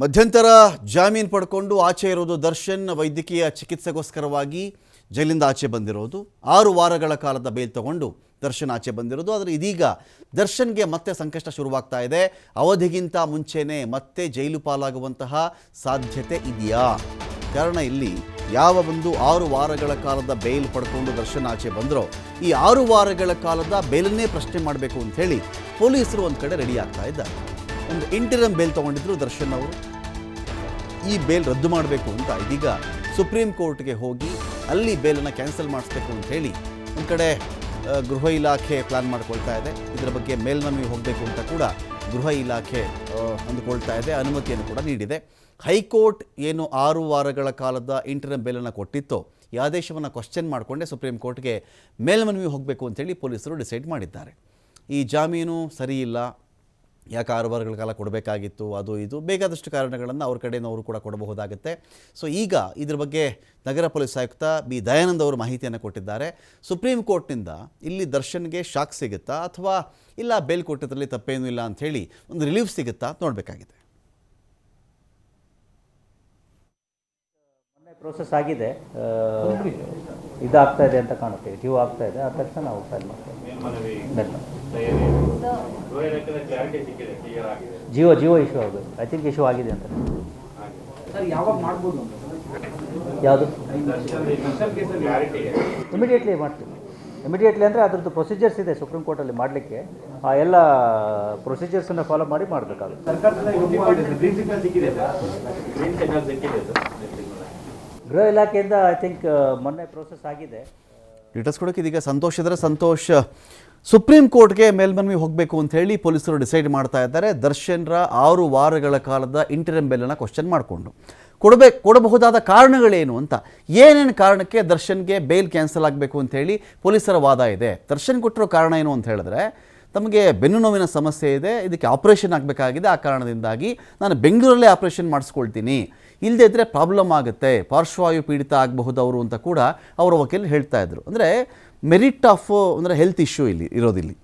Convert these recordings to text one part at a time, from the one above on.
ಮಧ್ಯಂತರ ಜಾಮೀನು ಪಡ್ಕೊಂಡು ಆಚೆ ಇರೋದು ದರ್ಶನ್ ವೈದ್ಯಕೀಯ ಚಿಕಿತ್ಸೆಗೋಸ್ಕರವಾಗಿ ಜೈಲಿಂದ ಆಚೆ ಬಂದಿರೋದು. ಆರು ವಾರಗಳ ಕಾಲದ ಬೇಲ್ ತಗೊಂಡು ದರ್ಶನ್ ಆಚೆ ಬಂದಿರೋದು. ಆದರೆ ಇದೀಗ ದರ್ಶನ್ಗೆ ಮತ್ತೆ ಸಂಕಷ್ಟ ಶುರುವಾಗ್ತಾ ಇದೆ. ಅವಧಿಗಿಂತ ಮುಂಚೆನೆ ಮತ್ತೆ ಜೈಲು ಪಾಲಾಗುವಂತಹ ಸಾಧ್ಯತೆ ಇದೆಯಾ? ಕಾರಣ ಇಲ್ಲಿ ಯಾವ ಒಂದು ಆರು ವಾರಗಳ ಕಾಲದ ಬೇಲ್ ಪಡ್ಕೊಂಡು ದರ್ಶನ್ ಆಚೆ ಬಂದರೋ, ಈ ಆರು ವಾರಗಳ ಕಾಲದ ಬೇಲನ್ನೇ ಪ್ರಶ್ನೆ ಮಾಡಬೇಕು ಅಂತ ಹೇಳಿ ಪೊಲೀಸರು ಒಂದು ಕಡೆ ರೆಡಿ ಆಗ್ತಾ ಇದ್ದಾರೆ. ಒಂದು ಇಂಟಿರಮ್ ಬೇಲ್ ತಗೊಂಡಿದ್ರು ದರ್ಶನ್ ಅವರು. ಈ ಬೇಲ್ ರದ್ದು ಮಾಡಬೇಕು ಅಂತ ಇದೀಗ ಸುಪ್ರೀಂ ಕೋರ್ಟ್ಗೆ ಹೋಗಿ ಅಲ್ಲಿ ಬೇಲನ್ನು ಕ್ಯಾನ್ಸಲ್ ಮಾಡಿಸ್ಬೇಕು ಅಂತ ಹೇಳಿ ಒಂದು ಕಡೆ ಗೃಹ ಇಲಾಖೆ ಪ್ಲಾನ್ ಮಾಡ್ಕೊಳ್ತಾ ಇದೆ. ಇದರ ಬಗ್ಗೆ ಮೇಲ್ಮನವಿ ಹೋಗಬೇಕು ಅಂತ ಕೂಡ ಗೃಹ ಇಲಾಖೆ ಅಂದುಕೊಳ್ತಾ ಇದೆ. ಅನುಮತಿಯನ್ನು ಕೂಡ ನೀಡಿದೆ. ಹೈಕೋರ್ಟ್ ಏನು ಆರು ವಾರಗಳ ಕಾಲದ ಇಂಟರ್ಮ್ ಬೇಲನ್ನು ಕೊಟ್ಟಿತ್ತೋ, ಈ ಆದೇಶವನ್ನು ಕ್ವಶನ್ ಮಾಡಿಕೊಂಡೇ ಸುಪ್ರೀಂ ಕೋರ್ಟ್ಗೆ ಮೇಲ್ಮನವಿ ಹೋಗಬೇಕು ಅಂತೇಳಿ ಪೊಲೀಸರು ಡಿಸೈಡ್ ಮಾಡಿದ್ದಾರೆ. ಈ ಜಾಮೀನು ಸರಿಯಿಲ್ಲ ಯಾಕೆ ಆರು ಕಾಲ ಕೊಡಬೇಕಾಗಿತ್ತು, ಅದು ಇದು, ಬೇಕಾದಷ್ಟು ಕಾರಣಗಳನ್ನು ಅವ್ರ ಅವರು ಕೂಡ ಕೊಡಬಹುದಾಗುತ್ತೆ. ಸೊ ಈಗ ಇದ್ರ ಬಗ್ಗೆ ನಗರ ಪೊಲೀಸ್ ಆಯುಕ್ತ ಬಿ. ದಯಾನಂದ್ ಅವರು ಮಾಹಿತಿಯನ್ನು ಕೊಟ್ಟಿದ್ದಾರೆ. ಸುಪ್ರೀಂ ಕೋರ್ಟ್ನಿಂದ ಇಲ್ಲಿ ದರ್ಶನ್ಗೆ ಶಾಕ್ ಸಿಗುತ್ತಾ ಅಥವಾ ಇಲ್ಲ ಬೇಲ್ ಕೊಟ್ಟಿದ್ರಲ್ಲಿ ತಪ್ಪೇನೂ ಇಲ್ಲ ಅಂಥೇಳಿ ಒಂದು ರಿಲೀಫ್ ಸಿಗುತ್ತಾ ನೋಡಬೇಕಾಗಿದೆ. ಪ್ರೋಸೆಸ್ ಆಗಿದೆ. ಇದಾಗ್ತಾ ಇದೆ ಅಂತ ಕಾಣುತ್ತೆ. ಡ್ಯೂ ಆಗ್ತಾ ಇದೆ. ಆ ತಕ್ಷಣ ನಾವು ಫೈಲ್ ಮಾಡ್ತೇವೆ. ಜಿಯೋ ಜಿಯೋ ಇಶ್ಯೂ ಆಗಬೇಕು ಐ ಥಿಂಕ್ ಇಶ್ಯೂ ಆಗಿದೆ ಅಂತ. ಯಾವುದು? ಇಮಿಡಿಯೇಟ್ಲಿ ಮಾಡ್ತೀವಿ. ಇಮಿಡಿಯೇಟ್ಲಿ ಅಂದರೆ ಅದ್ರದ್ದು ಪ್ರೊಸೀಜರ್ಸ್ ಇದೆ ಸುಪ್ರೀಂ ಕೋರ್ಟಲ್ಲಿ ಮಾಡಲಿಕ್ಕೆ. ಆ ಎಲ್ಲ ಪ್ರೊಸೀಜರ್ಸನ್ನು ಫಾಲೋ ಮಾಡಿ ಮಾಡಬೇಕಾಗುತ್ತೆ. ಗೃಹ ಇಲಾಖೆಯಿಂದ ಐ ಥಿಂಕ್ ಮೊನ್ನೆ ಪ್ರೋಸೆಸ್ ಆಗಿದೆ. ಡೀಟೇಲ್ಸ್ ಕೊಡೋಕೆ ಇದೀಗ ಸಂತೋಷ ಇದ್ರೆ ಸಂತೋಷ್ ಸುಪ್ರೀಂ ಕೋರ್ಟ್ಗೆ ಮೇಲ್ಮನವಿ ಹೋಗಬೇಕು ಅಂತ ಹೇಳಿ ಪೊಲೀಸರು ಡಿಸೈಡ್ ಮಾಡ್ತಾ ಇದ್ದಾರೆ. ದರ್ಶನ್ರ ಆರು ವಾರಗಳ ಕಾಲದ ಇಂಟರ್ಮ್ ಬೆಲ್ಲನ್ನು ಕ್ವಶನ್ ಮಾಡಿಕೊಂಡು. ಕೊಡಬೇಕು ಕೊಡಬಹುದಾದ ಕಾರಣಗಳೇನು ಅಂತ ಏನೇನು ಕಾರಣಕ್ಕೆ ದರ್ಶನ್ಗೆ ಬೇಲ್ ಕ್ಯಾನ್ಸಲ್ ಆಗಬೇಕು ಅಂತ ಹೇಳಿ ಪೊಲೀಸರ ವಾದ ಇದೆ. ದರ್ಶನ್ ಕೊಟ್ಟಿರೋ ಕಾರಣ ಏನು ಅಂತ ಹೇಳಿದ್ರೆ, ತಮಗೆ ಬೆನ್ನು ನೋವಿನ ಸಮಸ್ಯೆ ಇದೆ, ಇದಕ್ಕೆ ಆಪರೇಷನ್ ಆಗಬೇಕಾಗಿದೆ. ಆ ಕಾರಣದಿಂದಾಗಿ ನಾನು ಬೆಂಗಳೂರಲ್ಲೇ ಆಪರೇಷನ್ ಮಾಡಿಸ್ಕೊಳ್ತೀನಿ. ಇಲ್ಲದೇ ಇದ್ದರೆ ಪ್ರಾಬ್ಲಮ್ ಆಗುತ್ತೆ. ಪಾರ್ಶ್ವವಾಯು ಪೀಡಿತ ಆಗಬಹುದು ಅವರು ಅಂತ ಕೂಡ ಅವರ ವಕೀಲರು ಹೇಳ್ತಾ ಇದ್ರು. ಅಂದರೆ ಮೆರಿಟ್ ಆಫ್ ಅಂದರೆ ಹೆಲ್ತ್ ಇಶ್ಯೂ ಇಲ್ಲಿ, ಇರೋದಿಲ್ಲಿ.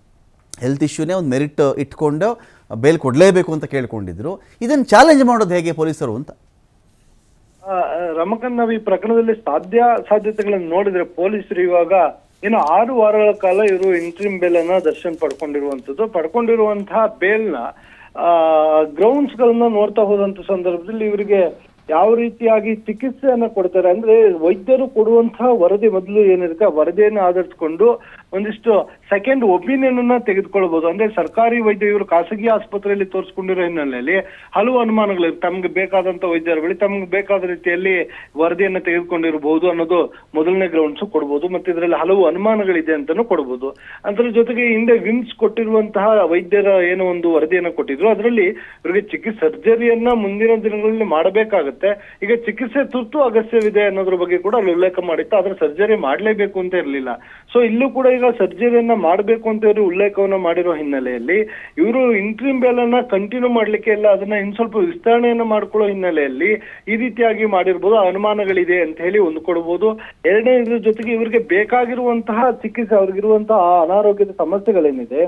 ಹೆಲ್ತ್ ಇಶ್ಯೂನೇ ಒಂದು ಮೆರಿಟ್ ಇಟ್ಕೊಂಡು ಬೇಲ್ ಕೊಡಲೇಬೇಕು ಅಂತ ಕೇಳ್ಕೊಂಡಿದ್ರು. ಇದನ್ನು ಚಾಲೆಂಜ್ ಮಾಡೋದು ಹೇಗೆ ಪೊಲೀಸರು ಅಂತ? ರಮಕನ್, ನಾವು ಈ ಪ್ರಕರಣದಲ್ಲಿ ಸಾಧ್ಯ, ಸಾಧ್ಯತೆಗಳನ್ನು ನೋಡಿದ್ರೆ ಪೊಲೀಸರು ಇವಾಗ ಏನು ಆರು ವಾರಗಳ ಕಾಲ ಇವರು ಇಂಟ್ರಿಮ್ ಬೇಲ್ ಅನ್ನ ದರ್ಶನ್ ಪಡ್ಕೊಂಡಿರುವಂತದ್ದು ಪಡ್ಕೊಂಡಿರುವಂತಹ ಬೇಲ್ನ ಗ್ರೌಂಡ್ಸ್ ಗಳನ್ನ ನೋಡ್ತಾ ಹೋದಂತ ಸಂದರ್ಭದಲ್ಲಿ ಇವರಿಗೆ ಯಾವ ರೀತಿಯಾಗಿ ಚಿಕಿತ್ಸೆಯನ್ನ ಕೊಡ್ತಾರೆ ಅಂದ್ರೆ ವೈದ್ಯರು ಕೊಡುವಂತಹ ವರದಿ ಮೊದಲು ಏನಿರುತ್ತೆ, ಆ ವರದಿಯನ್ನು ಆಧರಿಸಿಕೊಂಡು ಒಂದಿಷ್ಟು ಸೆಕೆಂಡ್ ಒಪಿನಿಯನ್ ಅನ್ನ ತೆಗೆದುಕೊಳ್ಬಹುದು ಅಂದ್ರೆ ಸರ್ಕಾರಿ ವೈದ್ಯ ಇವರು ಖಾಸಗಿ ಆಸ್ಪತ್ರೆಯಲ್ಲಿ ತೋರಿಸ್ಕೊಂಡಿರೋ ಹಿನ್ನೆಲೆಯಲ್ಲಿ ಹಲವು ಅನುಮಾನಗಳು ತಮ್ಗೆ ಬೇಕಾದಂತ ವೈದ್ಯರ ಬಳಿ ತಮ್ಗೆ ಬೇಕಾದ ರೀತಿಯಲ್ಲಿ ವರದಿಯನ್ನು ತೆಗೆದುಕೊಂಡಿರಬಹುದು ಅನ್ನೋದು ಮೊದಲನೇ ಗ್ರೌಂಡ್ಸ್ ಕೊಡ್ಬೋದು. ಮತ್ತೆ ಇದರಲ್ಲಿ ಹಲವು ಅನುಮಾನಗಳಿದೆ ಅಂತಾನು ಕೊಡ್ಬೋದು. ಅದರ ಜೊತೆಗೆ ಹಿಂದೆ ವಿಮ್ಸ್ ಕೊಟ್ಟಿರುವಂತಹ ವೈದ್ಯರ ಏನೋ ಒಂದು ವರದಿಯನ್ನು ಕೊಟ್ಟಿದ್ರು. ಅದರಲ್ಲಿ ಇವರಿಗೆ ಚಿಕಿತ್ಸೆ ಸರ್ಜರಿಯನ್ನ ಮುಂದಿನ ದಿನಗಳಲ್ಲಿ ಮಾಡಬೇಕಾಗುತ್ತೆ. ಈಗ ಚಿಕಿತ್ಸೆ ತುರ್ತು ಅಗತ್ಯವಿದೆ ಅನ್ನೋದ್ರ ಬಗ್ಗೆ ಕೂಡ ಅಲ್ಲಿ ಉಲ್ಲೇಖ ಮಾಡಿತ್ತು. ಆದ್ರೆ ಸರ್ಜರಿ ಮಾಡ್ಲೇಬೇಕು ಅಂತ ಇರ್ಲಿಲ್ಲ. ಸೊ ಇಲ್ಲೂ ಕೂಡ ಈಗ ಸರ್ಜರಿಯನ್ನ ಮಾಡಬೇಕು ಅಂತ ಇವರು ಉಲ್ಲೇಖವನ್ನ ಮಾಡಿರೋ ಹಿನ್ನೆಲೆಯಲ್ಲಿ, ಇವರು ಇಂಟ್ರೀಮ್ ಅನ್ನ ಕಂಟಿನ್ಯೂ ಮಾಡ್ಲಿಕ್ಕೆ ಇಲ್ಲ. ಅದನ್ನ ಇನ್ ಸ್ವಲ್ಪ ವಿಸ್ತರಣೆಯನ್ನ ಮಾಡ್ಕೊಳ್ಳೋ ಹಿನ್ನೆಲೆಯಲ್ಲಿ ಈ ರೀತಿಯಾಗಿ ಮಾಡಿರ್ಬೋದು. ಅನುಮಾನಗಳಿದೆ ಅಂತ ಹೇಳಿ ಹೊಂದ್ಕೊಡ್ಬೋದು. ಕೊಡ್ಬೋದು ಎರಡನೇ ಇದ್ರ ಜೊತೆಗೆ ಇವರಿಗೆ ಬೇಕಾಗಿರುವಂತಹ ಚಿಕಿತ್ಸೆ, ಅವ್ರಿಗಿರುವಂತಹ ಅನಾರೋಗ್ಯದ ಸಮಸ್ಯೆಗಳೇನಿದೆ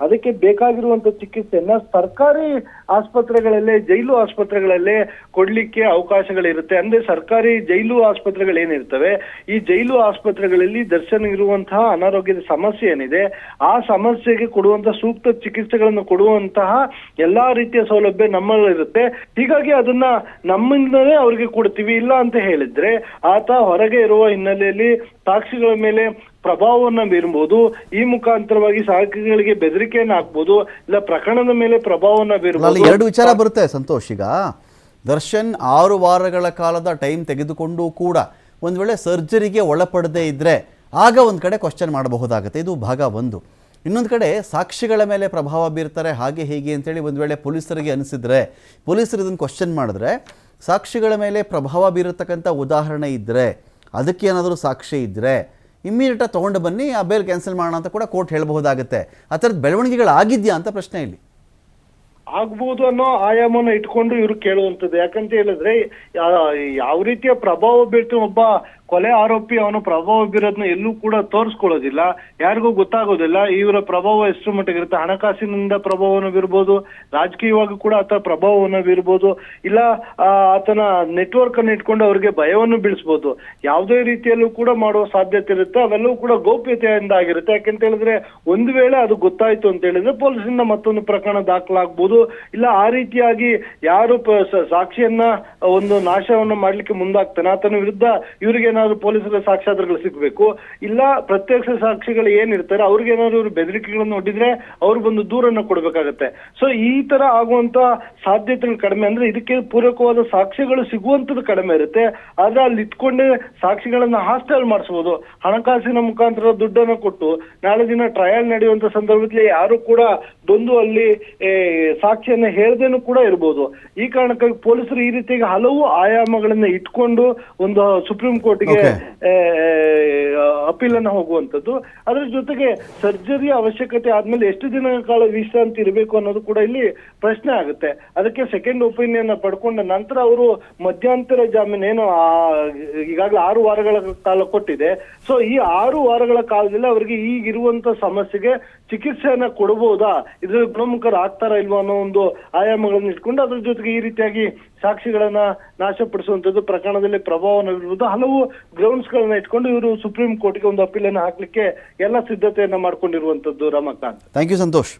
ಅದಕ್ಕೆ ಬೇಕಾಗಿರುವಂತ ಚಿಕಿತ್ಸೆಯನ್ನ ಸರ್ಕಾರಿ ಆಸ್ಪತ್ರೆಗಳಲ್ಲೇ, ಜೈಲು ಆಸ್ಪತ್ರೆಗಳಲ್ಲೇ ಕೊಡ್ಲಿಕ್ಕೆ ಅವಕಾಶಗಳಿರುತ್ತೆ. ಅಂದ್ರೆ ಸರ್ಕಾರಿ ಜೈಲು ಆಸ್ಪತ್ರೆಗಳೇನಿರ್ತವೆ ಈ ಜೈಲು ಆಸ್ಪತ್ರೆಗಳಲ್ಲಿ ದರ್ಶನ ಇರುವಂತಹ ಅನಾರೋಗ್ಯದ ಸಮಸ್ಯೆ ಏನಿದೆ, ಆ ಸಮಸ್ಯೆಗೆ ಕೊಡುವಂತ ಸೂಕ್ತ ಚಿಕಿತ್ಸೆಗಳನ್ನು ಕೊಡುವಂತಹ ಎಲ್ಲಾ ರೀತಿಯ ಸೌಲಭ್ಯ ನಮ್ಮಲ್ಲಿರುತ್ತೆ. ಹೀಗಾಗಿ ಅದನ್ನ ನಮ್ಮಿಂದಲೇ ಅವ್ರಿಗೆ ಕೊಡ್ತೀವಿ. ಇಲ್ಲ ಅಂತ ಹೇಳಿದ್ರೆ ಆತ ಹೊರಗೆ ಇರುವ ಹಿನ್ನೆಲೆಯಲ್ಲಿ ಸಾಕ್ಷಿಗಳ ಮೇಲೆ ಪ್ರಭಾವವನ್ನ ಬೀರ್ಬೋದು, ಈ ಮುಖಾಂತರವಾಗಿ ಸಾಕ್ಷಿಗಳಿಗೆ ಬೆದರಿಕೆಯನ್ನು ಹಾಕ್ಬೋದು, ಇಲ್ಲ ಪ್ರಕರಣದ ಮೇಲೆ ಪ್ರಭಾವವನ್ನ ಬೀರ್ಬೋದು. ಎರಡು ವಿಚಾರ ಬರುತ್ತೆ ಸಂತೋಷ್. ಈಗ ದರ್ಶನ್ ಆರು ವಾರಗಳ ಕಾಲದ ಟೈಮ್ ತೆಗೆದುಕೊಂಡು ಕೂಡ ಒಂದು ವೇಳೆ ಸರ್ಜರಿಗೆ ಒಳಪಡದೇ ಇದ್ದರೆ ಆಗ ಒಂದು ಕಡೆ ಕ್ವಶನ್ ಮಾಡಬಹುದಾಗುತ್ತೆ. ಇದು ಭಾಗ ಒಂದು. ಇನ್ನೊಂದು ಕಡೆ ಸಾಕ್ಷಿಗಳ ಮೇಲೆ ಪ್ರಭಾವ ಬೀರ್ತಾರೆ, ಹಾಗೆ ಹೀಗೆ ಅಂತೇಳಿ ಒಂದು ವೇಳೆ ಪೊಲೀಸರಿಗೆ ಅನಿಸಿದ್ರೆ, ಪೊಲೀಸರು ಇದನ್ನು ಕ್ವಶನ್ ಮಾಡಿದ್ರೆ, ಸಾಕ್ಷಿಗಳ ಮೇಲೆ ಪ್ರಭಾವ ಬೀರತಕ್ಕಂಥ ಉದಾಹರಣೆ ಇದ್ದರೆ ಅದಕ್ಕೆ ಏನಾದರೂ ಸಾಕ್ಷಿ ಇದ್ದರೆ ಇಮ್ಮಿಡಿಯೇಟಾಗಿ ತೊಗೊಂಡು ಬನ್ನಿ, ಆ ಬೇಲ್ ಕ್ಯಾನ್ಸಲ್ ಮಾಡೋಣ ಅಂತ ಕೂಡ ಕೋರ್ಟ್ ಹೇಳಬಹುದಾಗುತ್ತೆ. ಆ ಥರದ ಬೆಳವಣಿಗೆಗಳಾಗಿದೆಯಾ ಅಂತ ಪ್ರಶ್ನೆ ಇಲ್ಲಿ. ಆಗ್ಬೋದು ಅನ್ನೋ ಆಯಾಮನ ಇಟ್ಕೊಂಡು ಇವ್ರು ಕೇಳುವಂಥದ್ದು. ಯಾಕಂತ ಹೇಳಿದ್ರೆ ಯಾವ ರೀತಿಯ ಪ್ರಭಾವ ಬೀರ್ತು ಒಬ್ಬ ಕೊಲೆ ಆರೋಪಿ, ಅವನ ಪ್ರಭಾವ ಬೀರೋದನ್ನ ಎಲ್ಲೂ ಕೂಡ ತೋರಿಸ್ಕೊಳ್ಳೋದಿಲ್ಲ. ಯಾರಿಗೂ ಗೊತ್ತಾಗೋದಿಲ್ಲ. ಇವರ ಪ್ರಭಾವ ಎಷ್ಟು ಮಟ್ಟಿಗಿರುತ್ತೆ ಹಣಕಾಸಿನಿಂದ ಪ್ರಭಾವವನ್ನು ಬೀರ್ಬೋದು, ರಾಜಕೀಯವಾಗಿ ಕೂಡ ಆತ ಪ್ರಭಾವವನ್ನು ಬೀರ್ಬೋದು, ಇಲ್ಲ ಆತನ ನೆಟ್ವರ್ಕ್ ಅನ್ನು ಇಟ್ಕೊಂಡು ಅವರಿಗೆ ಭಯವನ್ನು ಬೀಳಿಸ್ಬೋದು. ಯಾವುದೇ ರೀತಿಯಲ್ಲೂ ಕೂಡ ಮಾಡುವ ಸಾಧ್ಯತೆ ಇರುತ್ತೆ. ಅವೆಲ್ಲವೂ ಕೂಡ ಗೌಪ್ಯತೆಯಿಂದ ಆಗಿರುತ್ತೆ. ಯಾಕಂತ ಹೇಳಿದ್ರೆ, ಒಂದು ವೇಳೆ ಅದು ಗೊತ್ತಾಯ್ತು ಅಂತ ಹೇಳಿದ್ರೆ, ಪೊಲೀಸಿಂದ ಮತ್ತೊಂದು ಪ್ರಕರಣ ದಾಖಲಾಗ್ಬೋದು. ಇಲ್ಲ, ಆ ರೀತಿಯಾಗಿ ಯಾರು ಸಾಕ್ಷಿಯನ್ನ, ಒಂದು ನಾಶವನ್ನ ಮಾಡ್ಲಿಕ್ಕೆ ಮುಂದಾಗ್ತಾನೆ. ಆತನ ವಿರುದ್ಧ ಇವರಿಗೆ ಏನಾದ್ರು ಪೊಲೀಸರ ಸಾಕ್ಷ್ಯಾಧಾರಗಳು ಸಿಗ್ಬೇಕು. ಇಲ್ಲ, ಪ್ರತ್ಯಕ್ಷ ಸಾಕ್ಷಿಗಳು ಏನಿರ್ತಾರೆ ಅವ್ರಿಗೆ ಏನಾದ್ರು ಇವ್ರು ಬೆದರಿಕೆಗಳನ್ನು ಒಡ್ಡಿದ್ರೆ ಅವ್ರು ಬಂದು ದೂರನ್ನ ಕೊಡ್ಬೇಕಾಗತ್ತೆ. ಸೊ ಈ ತರ ಆಗುವಂತ ಸಾಧ್ಯತೆಗಳು ಕಡಿಮೆ ಅಂದ್ರೆ ಇದಕ್ಕೆ ಪೂರಕವಾದ ಸಾಕ್ಷಿಗಳು ಸಿಗುವಂತದ್ದು ಕಡಿಮೆ ಇರುತ್ತೆ. ಆದ್ರೆ ಅಲ್ಲಿ ಇಟ್ಕೊಂಡೆ ಸಾಕ್ಷಿಗಳನ್ನ ಹಾಸ್ಟೆಲ್ ಮಾಡಿಸ್ಬೋದು. ಹಣಕಾಸಿನ ಮುಖಾಂತರ ದುಡ್ಡನ್ನ ಕೊಟ್ಟು ನಾಳೆ ದಿನ ಟ್ರಯಲ್ ನಡೆಯುವಂತ ಸಂದರ್ಭದಲ್ಲಿ ಯಾರು ಕೂಡ ಬಂದು ಅಲ್ಲಿ ಸಾಕ್ಷಿಯನ್ನ ಹೇಳ್ದೇನು ಕೂಡ ಇರ್ಬೋದು. ಈ ಕಾರಣಕ್ಕಾಗಿ ಪೊಲೀಸರು ಈ ರೀತಿಯಾಗಿ ಹಲವು ಆಯಾಮಗಳನ್ನ ಇಟ್ಕೊಂಡು ಒಂದು ಸುಪ್ರೀಂ ಕೋರ್ಟ್ಗೆ. ಅಪೀಲ್ ಅನ್ನ ಹೋಗುವಂತದ್ದು ಅದ್ರ ಜೊತೆಗೆ ಸರ್ಜರಿ ಅವಶ್ಯಕತೆ ಆದ್ಮೇಲೆ ಎಷ್ಟು ದಿನ ಕಾಲ ವಿಶ್ರಾಂತಿ ಇರಬೇಕು ಅನ್ನೋದು ಕೂಡ ಇಲ್ಲಿ ಪ್ರಶ್ನೆ ಆಗುತ್ತೆ. ಅದಕ್ಕೆ ಸೆಕೆಂಡ್ ಒಪಿನಿಯನ್ ಪಡ್ಕೊಂಡ ನಂತರ ಅವರು ಮಧ್ಯಂತರ ಜಾಮೀನು ಏನು ಈಗಾಗಲೇ ಆರು ವಾರಗಳ ಕಾಲ ಕೊಟ್ಟಿದೆ. ಸೊ ಈ ಆರು ವಾರಗಳ ಕಾಲದಲ್ಲಿ ಅವರಿಗೆ ಈಗಿರುವಂತ ಸಮಸ್ಯೆಗೆ ಚಿಕಿತ್ಸೆಯನ್ನ ಕೊಡಬಹುದಾ? ಇದ್ರ ಗುಣಮುಖರು ಆಗ್ತಾರಾ ಇಲ್ವಾ ಅನ್ನೋ ಒಂದು ಆಯಾಮಗಳನ್ನ ಇಟ್ಕೊಂಡು ಅದ್ರ ಜೊತೆಗೆ ಈ ರೀತಿಯಾಗಿ ಸಾಕ್ಷಿಗಳನ್ನ ನಾಶಪಡಿಸುವಂತದ್ದು ಪ್ರಕರಣದಲ್ಲಿ ಪ್ರಭಾವವನ್ನು ಬೀರುವುದು ಹಲವು ಗ್ರೌಂಡ್ಸ್ ಗಳನ್ನ ಇಟ್ಕೊಂಡು ಇವರು ಸುಪ್ರೀಂ ಕೋರ್ಟ್ಗೆ ಒಂದು ಅಪೀಲ್ ಅನ್ನು ಹಾಕ್ಲಿಕ್ಕೆ ಎಲ್ಲ ಸಿದ್ಧತೆಯನ್ನ ಮಾಡ್ಕೊಂಡಿರುವಂತದ್ದು ರಮಾಕಾಂತ್. Thank you Santosh